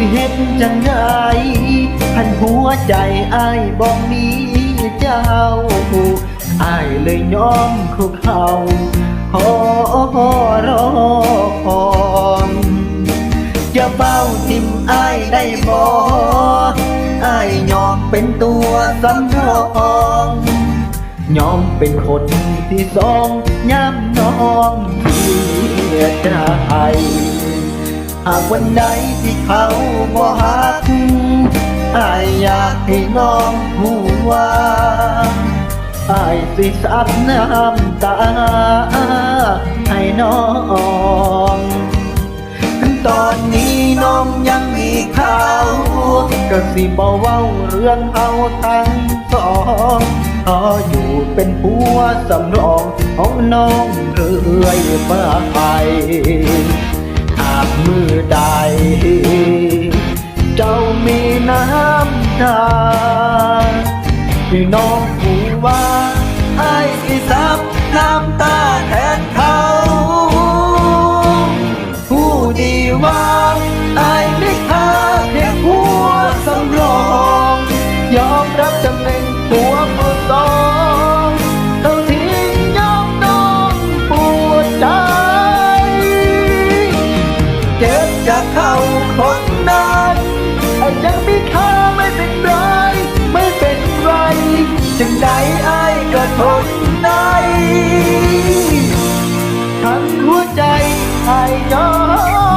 ิเห็นจังไงหันหัวใจไอ้ายบ่มีเจ้าไอ้เลยยอมคุกเข่าขอรอคอนจะเป้าทิมไอ้ได้บอไอ้ยอมเป็นตัวสำรองยอมเป็นคนที่สองย้ำน้องเสียใจ หากวันไหนที่เขาบ่ฮักอายอยากให้น้องหูว่าอายสิสัดน้ำตา ให้น้องตอนนี้น้องยังมีเขาก็สิบอเว้าเรื่องเอาทั้งสองขออยู่เป็นผัวสำรองของน้องเรื่อยมาไปากมือใด เจ้ามีน้ำตาที่น้องผู้ว่าไอ้ายสิซับน้ำตาแทนเขาผู้ดีว่าอายไม่ค่าเพียงผัวสำรอง ยอมรับตำแหน่ เขาคนนั้นอาจจะมีค่าไม่เป็นไร ไม่เป็นไรจึงใดอายก็ทนได้ทั้งหัวใจไอ้ยอม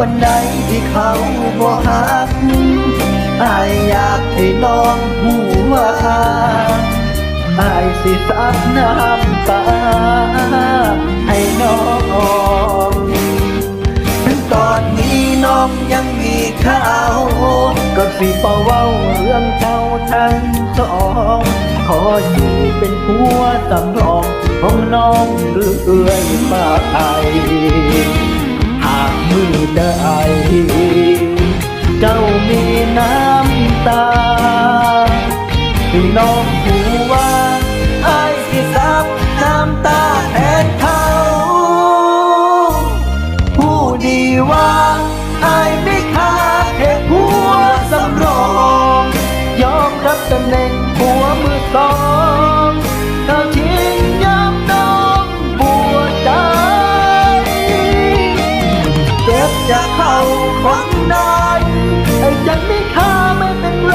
วันใดที่เขาบ่หักอายอยากให้น้องหูว่าอายสิซับน้ำตาให้น้องถึงตอนนี้น้องยังมีข่าวก็สิเป่าเว้าเรื่องเขาทั้งสองขออยู่เป็นผัวสำรองของน้องเรื่อยมาไอ มือใดเจ้ามีน้ำตาพี่น้อง บจะเข้าคนได้ไอ้จันไม่ค่าไม่เป็นไร